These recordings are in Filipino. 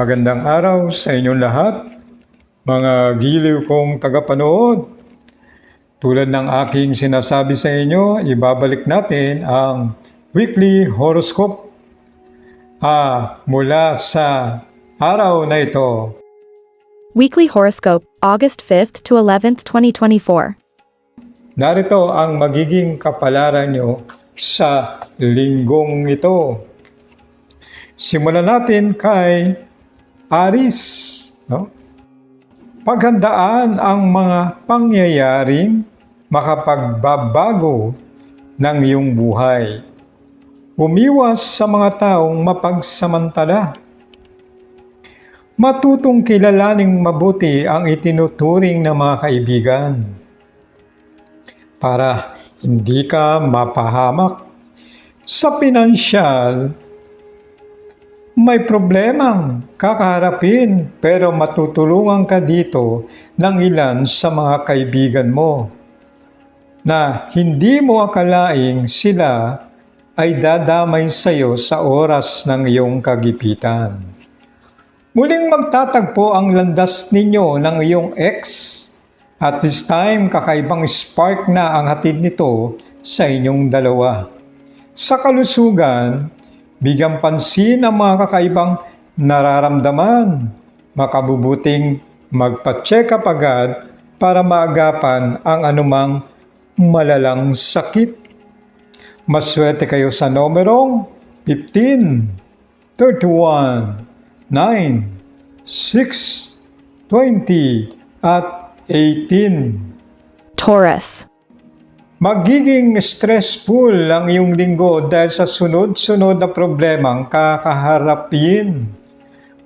Magandang araw sa inyong lahat, mga giliw kong tagapanood. Tulad ng aking sinasabi sa inyo, ibabalik natin ang weekly horoscope ah, mula sa araw na ito. Weekly Horoscope, August 5th to 11th, 2024. Narito ang magiging kapalaran nyo sa linggong ito. Simulan natin kay Aris. No? Paghandaan ang mga pangyayaring makapagbabago ng iyong buhay. Umiwas sa mga taong mapagsamantala. Matutong kilalaning mabuti ang itinuturing ng mga kaibigan para hindi ka mapahamak. Sa pinansyal, may problemang kakaharapin pero matutulungan ka dito ng ilan sa mga kaibigan mo na hindi mo akalaing sila ay dadamay sa iyo sa oras ng iyong kagipitan. Muling magtatagpo ang landas ninyo ng iyong ex at this time kakaibang spark na ang hatid nito sa inyong dalawa. Sa kalusugan, bigyan pansin ang mga kakaibang nararamdaman. Makabubuting magpa-check up agad para maagapan ang anumang malalang sakit. Maswerte kayo sa numerong 15, 31, 9, 6, 20, at 18. Taurus. Magiging stressful ang iyong linggo dahil sa sunod-sunod na problemang kakaharapin.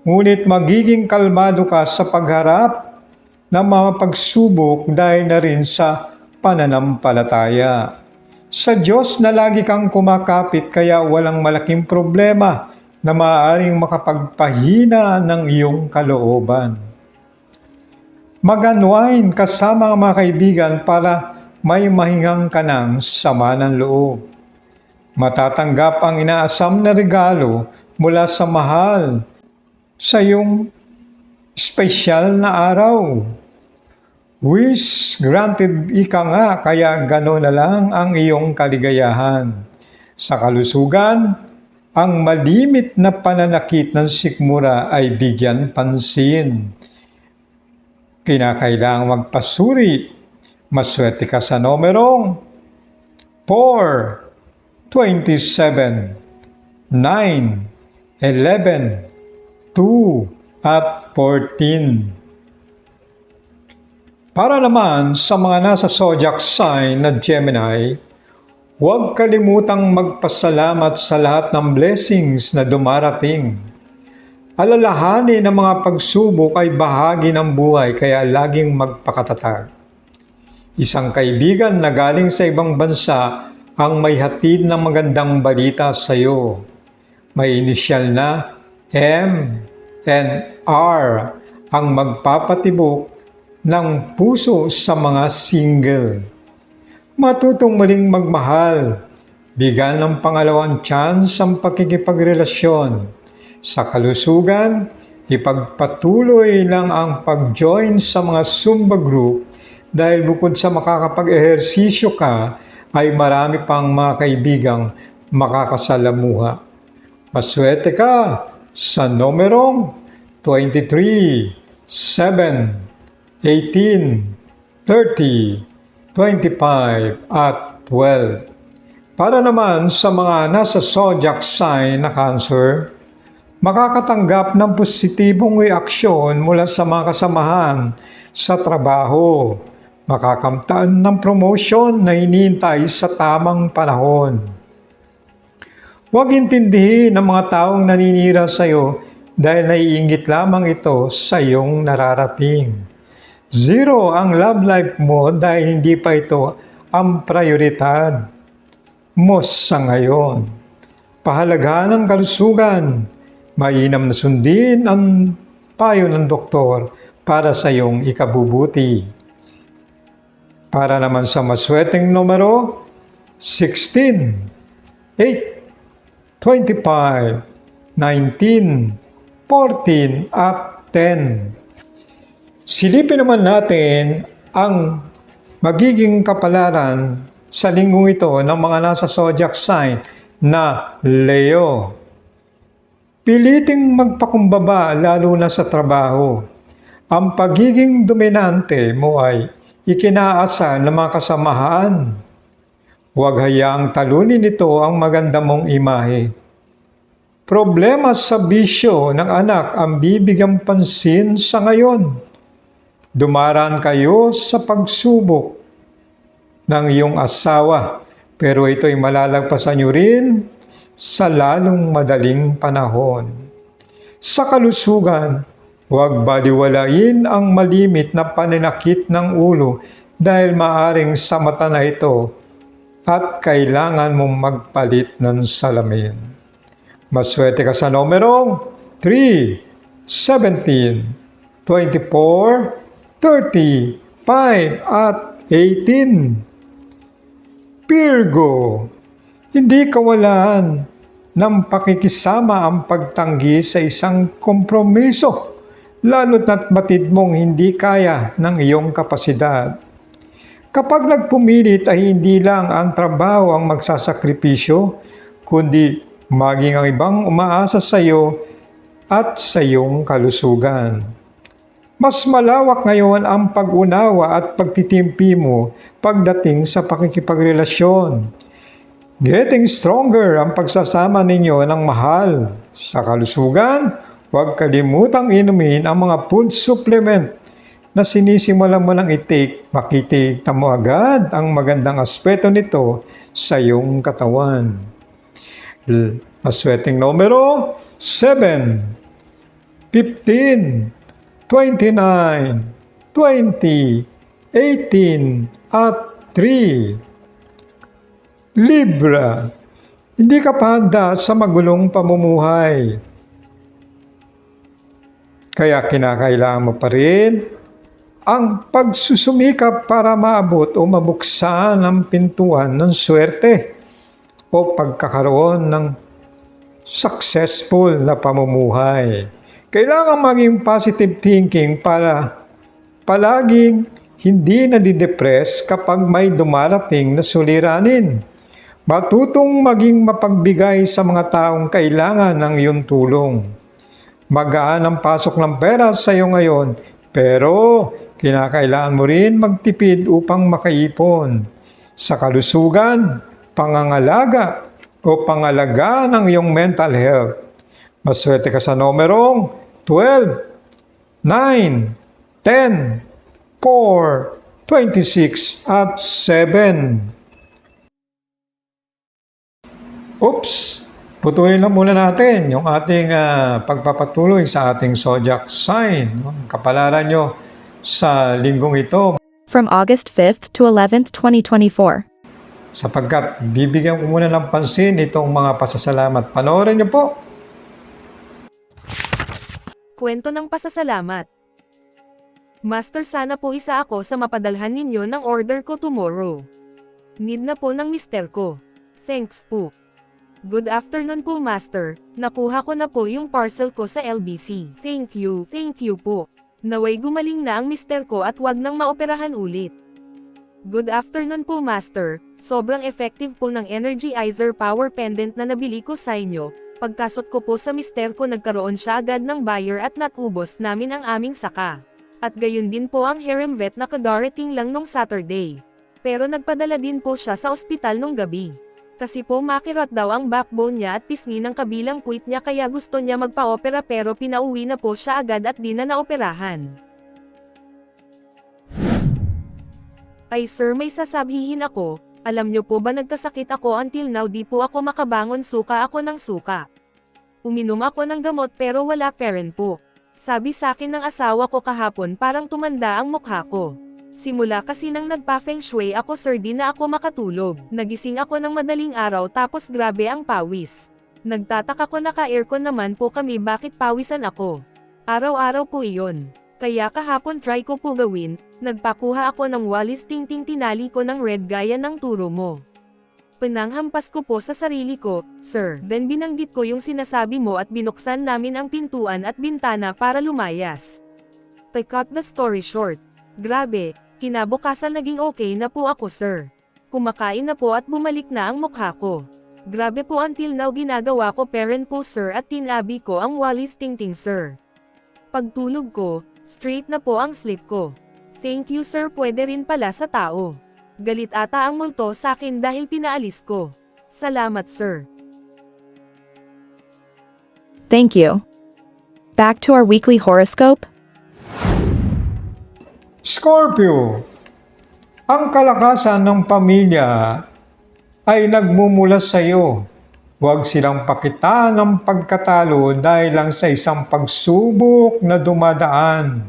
Ngunit magiging kalmado ka sa pagharap ng mga pagsubok dahil na rin sa pananampalataya. Sa Diyos na lagi kang kumakapit kaya walang malaking problema na maaaring makapagpahina ng iyong kalooban. Mag-unwind kasama ang mga kaibigan para may mahingang ka ng sama ng loob. Matatanggap ang inaasam na regalo mula sa mahal sa iyong espesyal na araw. Wish granted ika nga kaya gano'n na lang ang iyong kaligayahan. Sa kalusugan, ang malimit na pananakit ng sikmura ay bigyan pansin. Kinakailangang magpasuri. Maswerte ka sa numerong 4, 27, 9, 11, 2, at 14. Para naman sa mga nasa zodiac sign na Gemini, huwag kalimutang magpasalamat sa lahat ng blessings na dumarating. Alalahanin ng mga pagsubok ay bahagi ng buhay kaya laging magpakatatag. Isang kaibigan na galing sa ibang bansa ang may hatid ng magandang balita sa iyo. May inisyal na M and R ang magpapatibok ng puso sa mga single. Matutong muling magmahal, bigyan ng pangalawang chance ang pakikipagrelasyon. Sa kalusugan, ipagpatuloy lang ang pag-join sa mga Zumba group dahil bukod sa makakapag-ehersisyo ka, ay marami pang mga kaibigang makakasalamuha. Maswerte ka sa numerong 23, 7, 18, 30, 25, at 12. Para naman sa mga nasa zodiac sign na cancer, makakatanggap ng positibong reaksyon mula sa mga kasamahan sa trabaho, makakamtaan ng promotion na hinihintay sa tamang panahon. Huwag intindihin ng mga taong naninira sa iyo dahil naiingit lamang ito sa iyong nararating. Zero ang love life mo dahil hindi pa ito ang prioridad mo sa ngayon. Pahalagahan ng kalusugan, mainam na sundin ang payo ng doktor para sa iyong ikabubuti. Para naman sa masweteng numero, 16, 8, 25, 19, 14 at 10. Silipin naman natin ang magiging kapalaran sa linggong ito ng mga nasa zodiac sign na Leo. Piliting magpakumbaba lalo na sa trabaho. Ang pagiging dominante mo ay ikinaasa ng mga kasamahan. Huwag hayaang talunin nito ang maganda mong imahe. Problema sa bisyo ng anak ang bibigyang pansin sa ngayon. Dumaraan kayo sa pagsubok ng iyong asawa, pero ito'y malalagpasan nyo rin sa lalong madaling panahon. Sa kalusugan, huwag baliwalain ang malimit na paninakit ng ulo dahil maaring sa mata na ito at kailangan mong magpalit ng salamin. Maswerte ka sa numerong 3, 17, 24, 30, 5 at 18. Virgo, hindi kawalan ng pakikisama ang pagtanggi sa isang kompromiso, lalo't na't batid mong hindi kaya ng iyong kapasidad. Kapag nagpumilit ay hindi lang ang trabaho ang magsasakripisyo, kundi maging ang ibang umaasa sa iyo at sa iyong kalusugan. Mas malawak ngayon ang pag-unawa at pagtitimpi mo pagdating sa pakikipagrelasyon. Getting stronger ang pagsasama ninyo ng mahal. Sa kalusugan, huwag kalimutang inumin ang mga food supplement na sinisimulan mo ng itik, makikita mo agad ang magandang aspeto nito sa iyong katawan. Maswerteng numero 7, 15, 29, 20, 18, at 3. Libra, hindi ka pa handa sa magulong pamumuhay. Kaya kinakailangan mo pa rin ang pagsusumikap para maabot o mabuksan ang pintuan ng swerte o pagkakaroon ng successful na pamumuhay. Kailangan maging positive thinking para palaging hindi nadidepress kapag may dumarating na suliranin. Matutong maging mapagbigay sa mga taong kailangan ng iyong tulong. Magaan ang pasok ng pera sa iyo ngayon, pero kinakailangan mo rin magtipid upang makaipon. Sa kalusugan, pangangalaga o pangalaga ng iyong mental health. Maswerte ka sa numerong 12, 9, 10, 4, 26 at 7. Oops! Putulin lang muna natin yung ating ah, pagpapatuloy sa ating zodiac sign. Kapalaran nyo sa linggong ito From August 5th to 11th, 2024. sapagkat bibigyan ko muna ng pansin itong mga pasasalamat. Panoorin nyo po. Kwento ng pasasalamat. Master, sana po isa ako sa mapadalhan ninyo ng order ko tomorrow. Need na po ng mister ko. Thanks po. Good afternoon po, Master. Nakuha ko na po yung parcel ko sa LBC. Thank you, thank you po. Naway gumaling na ang mister ko at wag nang maoperahan ulit. Good afternoon po, Master. Sobrang effective po ng Energizer Power Pendant na nabili ko sa inyo. Pagkasot ko po sa mister ko nagkaroon siya agad ng buyer at natubos namin ang aming saka. At gayon din po ang harem vet na kadarating lang nung Saturday. Pero nagpadala din po siya sa ospital nung gabi. Kasi po makirat daw ang backbone niya at pisngi ng kabilang puwit niya kaya gusto niya magpa-opera pero pinauwi na po siya agad at di na naoperahan. Ay sir may sasabihin ako, alam niyo po ba nagkasakit ako until now di po ako makabangon suka ako ng suka. Uminom ako ng gamot pero wala parent po. Sabi sa akin ng asawa ko kahapon parang tumanda ang mukha ko. Simula kasi nang nagpa-feng shui ako sir di na ako makatulog. Nagising ako ng madaling araw tapos grabe ang pawis. Nagtataka ko naka-aircon naman po kami bakit pawisan ako. Araw-araw po iyon. Kaya kahapon try ko po gawin, nagpakuha ako ng walis tingting tinali ko ng red gaya ng turo mo. Pinanghampas ko po sa sarili ko, sir. Then binanggit ko yung sinasabi mo at binuksan namin ang pintuan at bintana para lumayas. To cut the story short. Grabe, kinabukasan naging okay na po ako sir. Kumakain na po at bumalik na ang mukha ko. Grabe po until now ginagawa ko parent po sir at tinabi ko ang walis tingting sir. Pagtulog ko, straight na po ang sleep ko. Thank you sir pwede rin pala sa tao. Galit ata ang multo sa akin dahil pinaalis ko. Salamat sir. Thank you. Back to our weekly horoscope. Scorpio, ang kalakasan ng pamilya ay nagmumula sa iyo. Huwag silang pakita ng pagkatalo dahil lang sa isang pagsubok na dumadaan.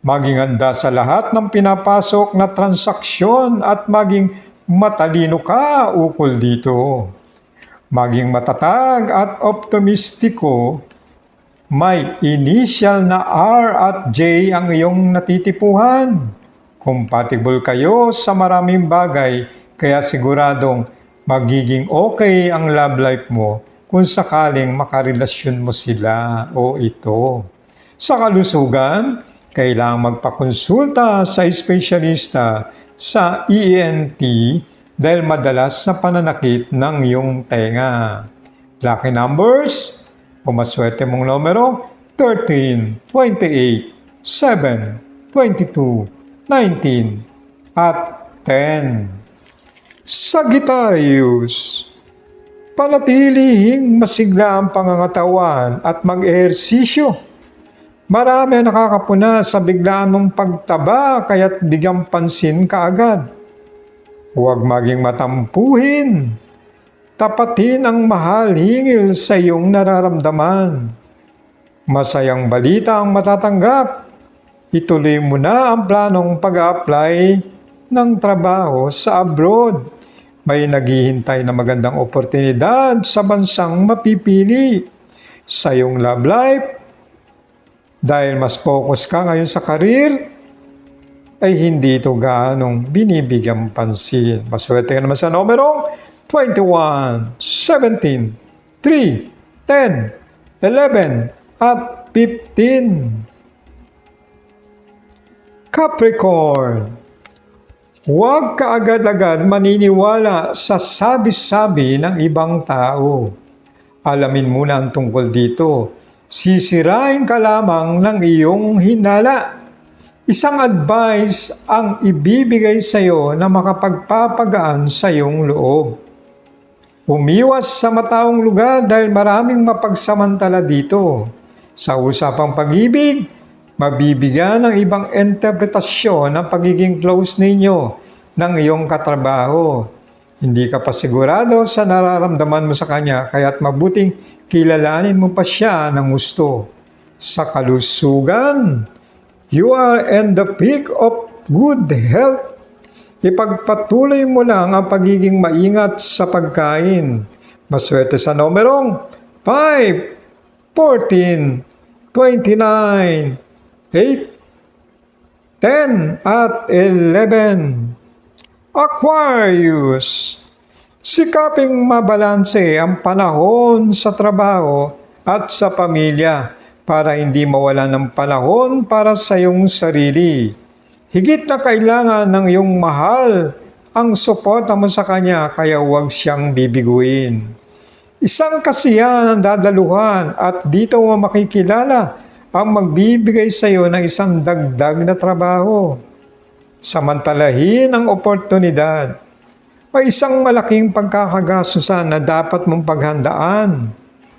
Maging handa sa lahat ng pinapasok na transaksyon at maging matalino ka ukol dito. Maging matatag at optimistiko may initial na R at J ang iyong natitipuhan. Compatible kayo sa maraming bagay, kaya siguradong magiging okay ang love life mo kung sakaling makarelasyon mo sila o ito. Sa kalusugan, kailangang magpakonsulta sa espesyalista sa ENT dahil madalas na pananakit ng iyong tenga. Lucky numbers, Pumaswerte mong numero 13, 28, 7, 22, 19, at 10. Sagittarius, panatilihing masigla ang pangangatawan at mag-ehersisyo. Marami ang nakakapuna sa biglaan mong pagtaba kaya't bigyang pansin kaagad. Huwag maging matampuhin tapatin ang mahal hingil sa iyong nararamdaman. Masayang balita ang matatanggap. Ituloy mo na ang planong pag-apply ng trabaho sa abroad. May naghihintay na magandang oportunidad sa bansang mapipili sa iyong love life. Dahil mas focus ka ngayon sa karir, ay hindi ito gaanong binibigyan pansin. Maswerte ka naman sa numerong 21, 17, 3, 10, 11, at 15. Capricorn, huwag ka agad-agad maniniwala sa sabi-sabi ng ibang tao. Alamin muna ang tungkol dito. Sisirain ka lamang ng iyong hinala. Isang advice ang ibibigay sa iyo na makapagpapagaan sa iyong loob. Umiwas sa mataong lugar dahil maraming mapagsamantala dito. Sa usapang pag-ibig, mabibigyan ng ibang interpretasyon ng pagiging close ninyo ng iyong katrabaho. Hindi ka pa sigurado sa nararamdaman mo sa kanya kaya't mabuting kilalanin mo pa siya ng gusto. Sa kalusugan, you are in the peak of good health Ipagpatuloy mo lang ang pagiging maingat sa pagkain. Maswerte sa numerong 5, 14, 29, 8, 10, at 11. Aquarius, sikaping mabalanse ang panahon sa trabaho at sa pamilya para hindi mawala ng panahon para sa iyong sarili. Higit na kailangan ng iyong mahal ang suporta mo sa Kanya kaya huwag siyang bibiguin. Isang kasiyahan ang dadaluhan at dito mo makikilala ang magbibigay sa iyo ng isang dagdag na trabaho. Samantalahin ang oportunidad. May isang malaking pagkakagasusan na dapat mong paghandaan.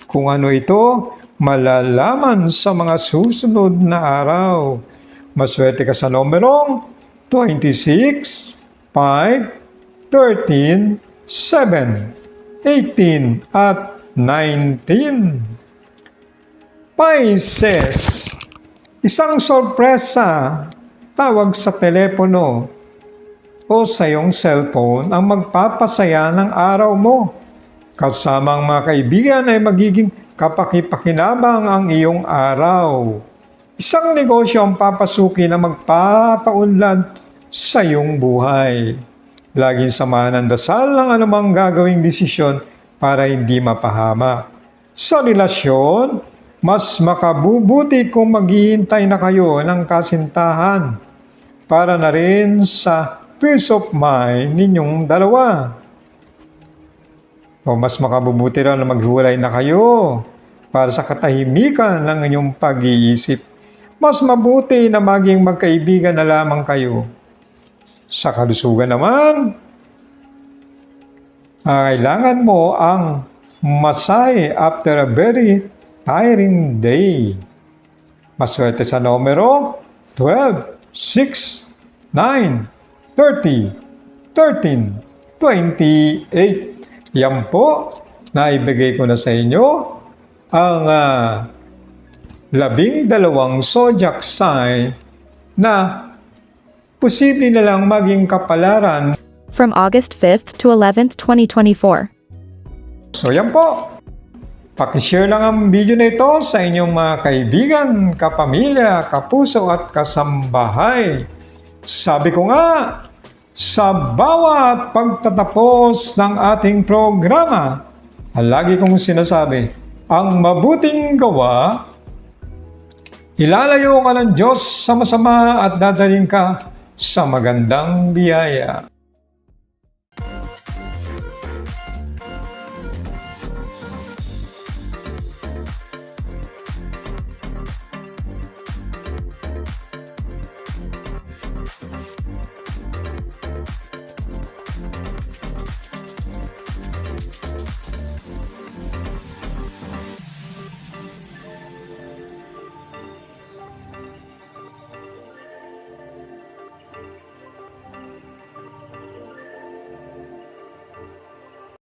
Kung ano ito, malalaman sa mga susunod na araw. Maswerte ka sa numerong 26, 5, 13, 7, 18, at 19. Pisces, isang sorpresa tawag sa telepono o sa iyong cellphone ang magpapasaya ng araw mo. Kasama ang mga kaibigan ay magiging kapakipakinabang ang iyong araw. Isang negosyo ang papasukin na magpapaunlad sa iyong buhay. Laging samahan ng dasal ang anumang gagawing desisyon para hindi mapahama. Sa relasyon, mas makabubuti kung maghihintay na kayo ng kasintahan para na rin sa peace of mind ninyong dalawa. O mas makabubuti raw na maghiwalay na kayo para sa katahimikan ng inyong pag-iisip. Mas mabuti na maging magkaibigan na lamang kayo. Sa kalusugan naman, kailangan mo ang masay after a very tiring day. Maswerte sa numero 12, 6, 9, 30, 13, 28. Yan po, naibigay ko na sa inyo ang ah, labing dalawang zodiac sign na posible na lang maging kapalaran. From August 5th to 11th, 2024. So yan po. Pakishare lang ang video na ito sa inyong mga kaibigan, kapamilya, kapuso at kasambahay. Sabi ko nga, sa bawat pagtatapos ng ating programa, lagi kong sinasabi, ang mabuting gawa, ilalayo ka ng Diyos sa masama at dadaling ka sa magandang biyaya.